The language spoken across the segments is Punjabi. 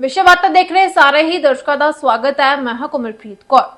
ਵਿਸ਼ਵ ਵਾਰਤਾ ਦੇਖ ਰਹੇ ਸਾਰੇ ਹੀ ਦਰਸ਼ਕਾਂ ਦਾ ਸਵਾਗਤ ਹੈ। ਮੈਂ ਹਾਂ ਕੁਮਰਪ੍ਰੀਤ ਕੌਰ।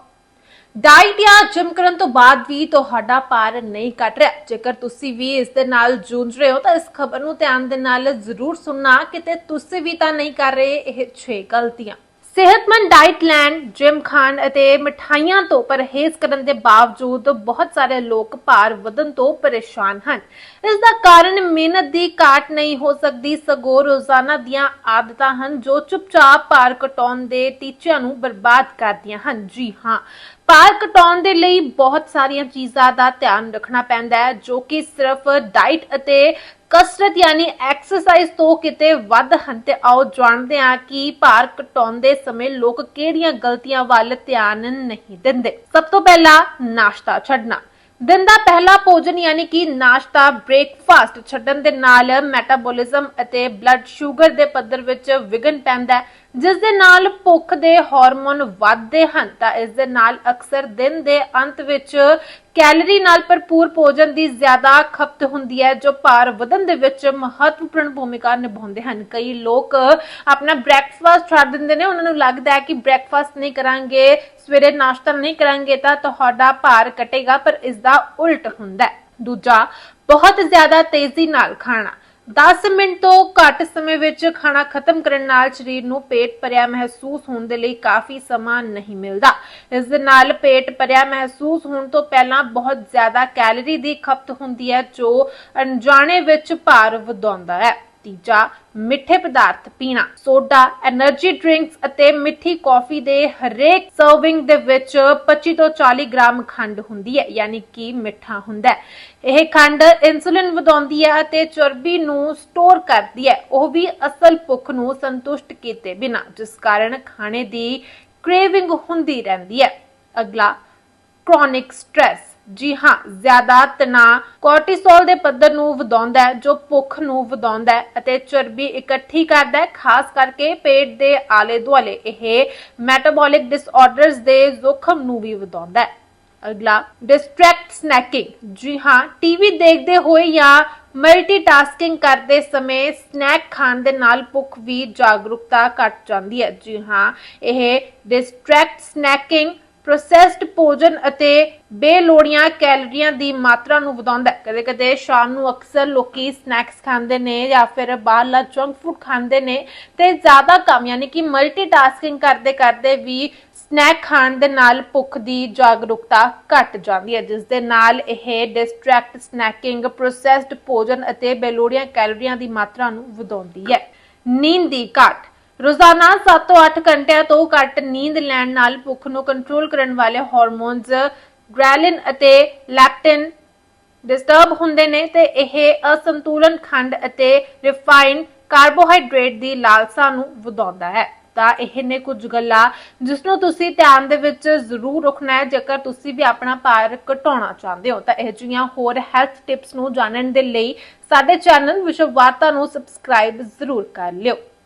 ਡਾਈਟ ਜਾਂ ਜਿਮ ਕਰਨ ਤੋਂ ਬਾਅਦ ਵੀ ਤੁਹਾਡਾ ਭਾਰ ਨਹੀਂ ਘਟ ਰਿਹਾ। ਜੇਕਰ ਤੁਸੀਂ ਵੀ ਇਸ ਦੇ ਨਾਲ ਜੂਝ ਰਹੇ ਹੋ, ਤਾਂ ਇਸ ਖਬਰ ਨੂੰ ਧਿਆਨ ਦੇ ਨਾਲ ਜ਼ਰੂਰ ਸੁਣਨਾ। ਕਿਤੇ ਤੁਸੀਂ ਵੀ ਤਾਂ ਨਹੀਂ ਕਰ ਰਹੇ ਇਹ 6 ਗਲਤੀਆਂ। ਸਿਹਤਮੰਦ ਡਾਈਟ ਲੈਣ ਜਿਮ ਖਾਣ ਅਤੇ ਮਠਾਈਆਂ ਤੋਂ ਪਰਹੇਜ਼ ਕਰਨ ਦੇ ਬਾਵਜੂਦ ਬਹੁਤ ਸਾਰੇ ਲੋਕ ਭਾਰ ਵਧਣ ਤੋਂ ਪਰੇਸ਼ਾਨ ਹਨ। ਇਸ ਦਾ ਕਾਰਨ ਮਿਹਨਤ ਦੀ ਘਾਟ ਨਹੀਂ ਹੋ ਸਕਦੀ, ਸਗੋਂ ਰੋਜ਼ਾਨਾ ਦੀਆਂ ਆਦਤਾਂ ਹਨ ਜੋ ਚੁੱਪਚਾਪ ਭਾਰ ਘਟਾਉਣ ਦੇ ਟੀਚਿਆਂ ਨੂੰ ਬਰਬਾਦ ਕਰਦੀਆਂ ਹਨ। ਜੀ ਹਾਂ ਭਾਰ ਘਟਾਉਣ ਦੇ ਲਈ ਬਹੁਤ ਸਾਰੀਆਂ ਚੀਜ਼ਾਂ ਦਾ ਧਿਆਨ ਰੱਖਣਾ ਪੈਂਦਾ ਹੈ, ਜੋ ਕਿ ਸਿਰਫ ਡਾਈਟ ਅਤੇ ਕਸਰਤ ਯਾਨੀ ਐਕਸਰਸਾਈਜ਼ ਤੋਂ ਕਿਤੇ ਵੱਧ ਹਨ ਤੇ ਆਓ ਜਾਣਦੇ ਹਾਂ ਕਿ ਭਾਰ ਘਟਾਉਂਦੇ ਸਮੇਂ ਲੋਕ ਕਿਹੜੀਆਂ ਗਲਤੀਆਂ ਵੱਲ ਧਿਆਨ ਨਹੀਂ ਦਿੰਦੇ। ਸਭ ਤੋਂ ਪਹਿਲਾਂ ਨਾਸ਼ਤਾ ਛੱਡਣਾ। ਦਿਨ ਦਾ ਪਹਿਲਾ ਭੋਜਨ ਯਾਨੀ ਕਿ ਨਾਸ਼ਤਾ, ਬ੍ਰੇਕਫਾਸਟ ਛੱਡਣ ਦੇ ਨਾਲ ਮੈਟਾਬੋਲਿਜ਼ਮ ਅਤੇ ਬਲੱਡ ਸ਼ੂਗਰ ਦੇ ਪੱਧਰ ਵਿੱਚ ਵਿਘਨ ਪੈਂਦਾ ਹੈ। ਜਿਸ ਦੇ ਨਾਲ ਭੁੱਖ ਦੇ ਹਾਰਮੋਨ ਵੱਧਦੇ ਹਨ, ਤਾਂ ਇਸ ਦੇ ਨਾਲ ਅਕਸਰ ਦਿਨ ਦੇ ਅੰਤ ਵਿੱਚ ਕੈਲਰੀ ਨਾਲ ਭਰਪੂਰ ਭੋਜਨ ਦੀ ਜ਼ਿਆਦਾ ਖਪਤ ਹੁੰਦੀ ਹੈ, ਜੋ ਭਾਰ ਵਧਣ ਦੇ ਵਿੱਚ ਮਹੱਤਵਪੂਰਨ ਭੂਮਿਕਾ ਨਿਭਾਉਂਦੇ ਹਨ। ਕਈ ਲੋਕ ਆਪਣਾ ਬ੍ਰੇਕਫਾਸਟ ਛੱਡ ਦਿੰਦੇ ਨੇ, ਉਹਨਾਂ ਨੂੰ ਲੱਗਦਾ ਹੈ ਕਿ ਬ੍ਰੇਕਫਾਸਟ ਨਹੀਂ ਕਰਾਂਗੇ, ਸਵੇਰੇ ਨਾਸ਼ਤਾ ਨਹੀਂ ਕਰਾਂਗੇ, ਤਾਂ ਤੁਹਾਡਾ ਭਾਰ ਘਟੇਗਾ, ਪਰ ਇਸ ਦਾ ਉਲਟ ਹੁੰਦਾ ਹੈ। ਦੂਜਾ, ਬਹੁਤ ਜ਼ਿਆਦਾ ਤੇਜ਼ੀ ਨਾਲ ਖਾਣਾ। 10 ਮਿੰਟ ਤੋਂ ਘੱਟ ਸਮੇਂ ਵਿੱਚ ਖਾਣਾ ਖਤਮ ਕਰਨ ਨਾਲ ਸਰੀਰ ਨੂੰ ਪੇਟ ਭਰਿਆ ਮਹਿਸੂਸ ਹੋਣ ਦੇ ਲਈ ਕਾਫੀ ਸਮਾਂ ਨਹੀਂ ਮਿਲਦਾ। ਇਸ ਦੇ ਨਾਲ ਪੇਟ ਭਰਿਆ ਮਹਿਸੂਸ ਹੋਣ ਤੋਂ ਪਹਿਲਾਂ ਬਹੁਤ ਜ਼ਿਆਦਾ ਕੈਲਰੀ ਦੀ ਖਪਤ ਹੁੰਦੀ ਹੈ, ਜੋ ਅਣਜਾਣੇ ਵਿੱਚ ਭਾਰ ਵਧਾਉਂਦਾ ਹੈ। ਤੀਜਾ, ਮਿੱਠੇ ਪਦਾਰਥ ਪੀਣਾ। ਸੋਡਾ એનર્ਜੀ ਡਰਿੰਕਸ ਅਤੇ ਮਿੱਠੀ ਕਾਫੀ ਦੇ ਹਰੇਕ ਸਰਵਿੰਗ ਦੇ ਵਿੱਚ 25 ਤੋਂ 40 ਗ੍ਰਾਮ ਖੰਡ ਹੁੰਦੀ ਹੈ, ਯਾਨੀ ਕਿ ਮਿੱਠਾ ਹੁੰਦਾ ਹੈ। ਇਹ ਖੰਡ ਇਨਸੂਲਿਨ ਵਧਾਉਂਦੀ ਹੈ ਅਤੇ ਚਰਬੀ ਨੂੰ ਸਟੋਰ ਕਰਦੀ ਹੈ। ਉਹ ਵੀ ਅਸਲ ਭੁੱਖ ਨੂੰ ਸੰਤੁਸ਼ਟ ਕੀਤੇ ਬਿਨਾ, ਜਿਸ ਕਾਰਨ ਖਾਣੇ ਦੀ ਕ੍ਰੇਵਿੰਗ ਹੁੰਦੀ ਰਹਿੰਦੀ ਹੈ। ਅਗਲਾ ਕ੍ਰੋਨਿਕ ਸਟ੍ਰੈਸ ਜੀ ਹਾਂ, ਜ਼ਿਆਦਾ ਤਣਾਅ ਕੋਰਟੀਸੋਲ ਦੇ ਪੱਧਰ ਨੂੰ ਵਧਾਉਂਦਾ ਹੈ, ਜੋ ਭੁੱਖ ਨੂੰ ਵਧਾਉਂਦਾ ਹੈ ਅਤੇ ਚਰਬੀ ਇਕੱਠੀ ਕਰਦਾ ਹੈ, ਖਾਸ ਕਰਕੇ ਪੇਟ ਦੇ ਆਲੇ ਦੁਆਲੇ ਇਹ ਮੈਟਾਬੋਲਿਕ ਡਿਸਆਰਡਰਸ ਦੇ ਜ਼ੋਖਮ ਨੂੰ ਵੀ ਵਧਾਉਂਦਾ ਹੈ। ਅਗਲਾ ਡਿਸਟਰੈਕਟ ਸਨੈਕਿੰਗ ਜੀ ਹਾਂ ਟੀਵੀ ਦੇਖਦੇ ਹੋਏ ਜਾਂ ਮਲਟੀਟਾਸਕਿੰਗ ਕਰਦੇ ਸਮੇਂ ਸਨੈਕ ਖਾਣ ਦੇ ਨਾਲ ਭੁੱਖ ਵੀ ਜਾਗਰੂਕਤਾ ਘਟ ਜਾਂਦੀ ਹੈ। ਜੀ ਹਾਂ, ਇਹ ਡਿਸਟਰੈਕਟ ਸਨੈਕਿੰਗ ਪ੍ਰੋਸੈਸਡ ਭੋਜਨ ਅਤੇ ਬੇਲੋੜੀਆਂ ਕੈਲਰੀਆਂ ਦੀ ਮਾਤਰਾ ਨੂੰ ਵਧਾਉਂਦਾ ਹੈ। ਕਦੇ-ਕਦੇ ਸ਼ਾਮ ਨੂੰ ਅਕਸਰ ਲੋਕੀ ਸਨੈਕਸ ਖਾਂਦੇ ਨੇ ਜਾਂ ਫਿਰ ਬਾਹਰਲਾ ਜੰਕ ਫੂਡ ਖਾਂਦੇ ਨੇ ਤੇ ਜ਼ਿਆਦਾ ਕੰਮ, ਯਾਨੀ ਕਿ ਮਲਟੀਟਾਸਕਿੰਗ ਕਰਦੇ ਕਰਦੇ ਵੀ ਸਨੈਕ ਖਾਣ ਦੇ ਨਾਲ ਭੁੱਖ ਦੀ ਜਾਗਰੂਕਤਾ ਘਟ ਜਾਂਦੀ ਹੈ, ਜਿਸ ਦੇ ਨਾਲ ਇਹ ਡਿਸਟਰੈਕਟ ਸਨੈਕਿੰਗ ਪ੍ਰੋਸੈਸਡ ਭੋਜਨ ਅਤੇ ਬੇਲੋੜੀਆਂ ਕੈਲਰੀਆਂ ਦੀ ਮਾਤਰਾ ਨੂੰ ਵਧਾਉਂਦੀ ਹੈ। ਨੀਂਦ ਦੀ ਘਾਟ। ਰੋਜ਼ਾਨਾ 7 ਤੋਂ 8 ਘੰਟਿਆਂ ਤੋਂ ਘੱਟ ਨੀਂਦ ਲੈਣ ਨਾਲ ਭੁੱਖ ਨੂੰ ਕੰਟਰੋਲ ਕਰਨ ਵਾਲੇ ਹਾਰਮੋਨਸ ਗ੍ਰੈਲਿਨ ਅਤੇ ਲੈਪਟਿਨ ਡਿਸਟਰਬ ਹੁੰਦੇ ਨੇ ਤੇ ਇਹ ਅਸੰਤੁਲਨ ਖੰਡ ਅਤੇ ਰਿਫਾਈਨਡ ਕਾਰਬੋਹਾਈਡਰੇਟ ਦੀ ਲਾਲਸਾ ਨੂੰ ਵਧਾਉਂਦਾ ਹੈ। ਤਾਂ ਇਹ ਨੇ ਕੁਝ ਗੱਲਾਂ ਜਿਸ ਨੂੰ ਤੁਸੀਂ ਧਿਆਨ ਦੇ ਵਿੱਚ ਜ਼ਰੂਰ ਰੱਖਣਾ ਹੈ, ਜੇਕਰ ਤੁਸੀਂ ਵੀ ਆਪਣਾ ਭਾਰ ਘਟਾਉਣਾ ਚਾਹੁੰਦੇ ਹੋ। ਤਾਂ ਇਹ ਜਿਹੀਆਂ ਹੋਰ ਹੈਲਥ ਟਿਪਸ ਨੂੰ ਜਾਣਨ ਦੇ ਲਈ ਸਾਡੇ ਚੈਨਲ ਵਿਸ਼ਵ ਵਾਰਤਾ ਨੂੰ ਸਬਸਕ੍ਰਾਈਬ ਜ਼ਰੂਰ ਕਰ ਲਿਓ।